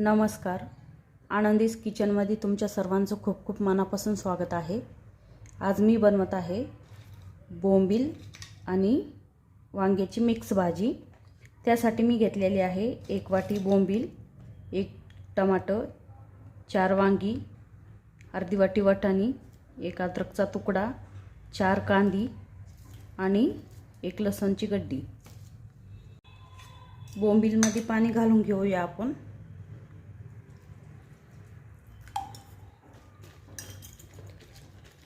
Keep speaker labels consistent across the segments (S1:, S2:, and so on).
S1: नमस्कार. आनंदीस किचनमध्ये तुमच्या सर्वांचं खूप खूप मनापासून स्वागत आहे. आज मी बनवत आहे बोंबील आणि वांग्याची मिक्स भाजी. त्यासाठी मी घेतलेली आहे एक वाटी बोंबील एक टमाटर चार वांगी अर्धी वाटी वाटाणी एक अद्रकचा तुकडा चार कांदी आणि एक लसणची गड्डी. बोंबीलमध्ये पाणी घालून घेऊया आपण.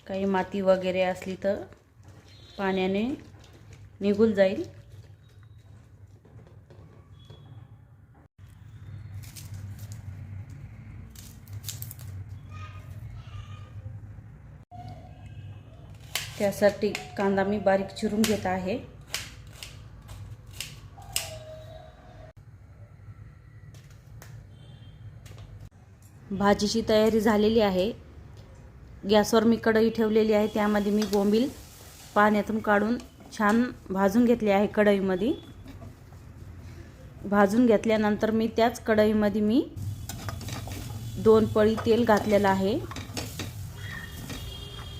S1: काही माती वगैरे असली तर पाण्याने निघून जाईल. त्यासाठी कांदा मी बारीक चिरून घेत आहे. भाजीची तयारी झालेली आहे. गॅसवर मी कढई ठेवलेली आहे त्यामध्ये मी बोंबील पाण्यातून काढून छान भाजून घेतले आहे कढईमध्ये. भाजून घेतल्यानंतर मी त्याच कढईमध्ये मी दोन पळी तेल घातलेलं आहे.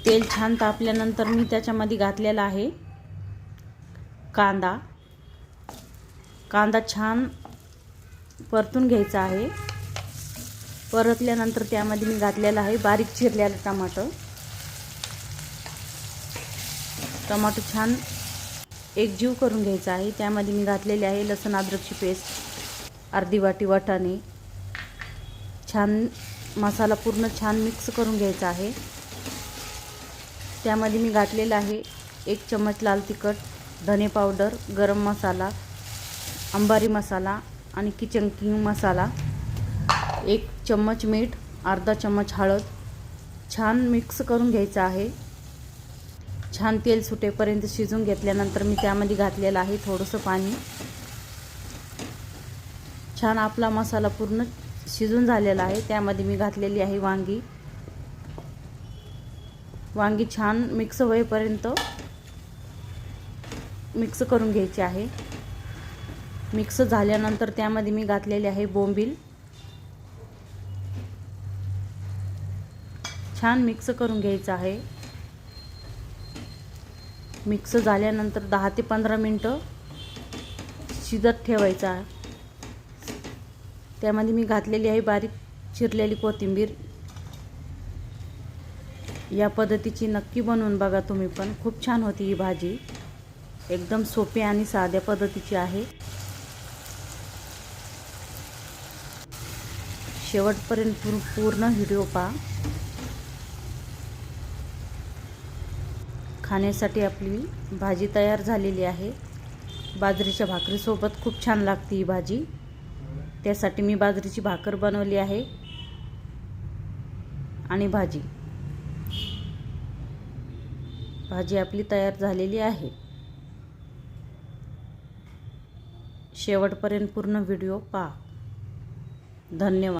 S1: तेल छान तापल्यानंतर मी त्याच्यामध्ये घातलेला आहे कांदा. कांदा छान परतून घ्यायचा आहे. परतल्यानंतर त्यामध्ये मी घातलेलं आहे बारीक चिरलेलं टमाटो टमाटो छान एकजीव करून घ्यायचा आहे. त्यामध्ये मी घातलेली आहे लसूण अद्रकची पेस्ट अर्धी वाटी वाटाणे. छान मसाला पूर्ण छान मिक्स करून घ्यायचा आहे. त्यामध्ये मी घातलेलं आहे एक चम्मच लाल तिखट धने पावडर गरम मसाला अंबारी मसाला आणि किचन किंग मसाला. एक चम्मच मीठ अर्धा चम्मच हळद. छान मिक्स करून घ्यायचं आहे. छान तेल सुटेपर्यंत शिजून घेतल्यानंतर मी त्यामध्ये घातलेलं आहे थोडंसं पाणी. छान आपला मसाला पूर्ण शिजून झालेला आहे. त्यामध्ये मी घातलेली आहे वांगी. वांगी छान मिक्स होईपर्यंत मिक्स करून घ्यायची आहे. मिक्स झाल्यानंतर त्यामध्ये मी घातलेली आहे बोंबील. छान मिक्स करून घ्यायचं आहे. मिक्स झाल्यानंतर दहा ते पंधरा मिनटं शिजत ठेवायचं आहे. त्यामध्ये मी घातलेली आहे बारीक चिरलेली कोथिंबीर. या पद्धतीची नक्की बनवून बघा तुम्ही पण. खूप छान होती ही भाजी. एकदम सोपी आणि साध्या पद्धतीची आहे. शेवटपर्यंत पूर्ण व्हिडिओ पहा. खाण्यासाठी आपली भाजी तयार झालेली आहे. बाजरीच्या भाकरीसोबत खूप छान लागते ही भाजी. त्यासाठी मी बाजरीची भाकर बनवली आहे आणि भाजी. भाजी आपली तयार झालेली आहे. शेवटपर्यंत पूर्ण व्हिडिओ पहा. धन्यवाद.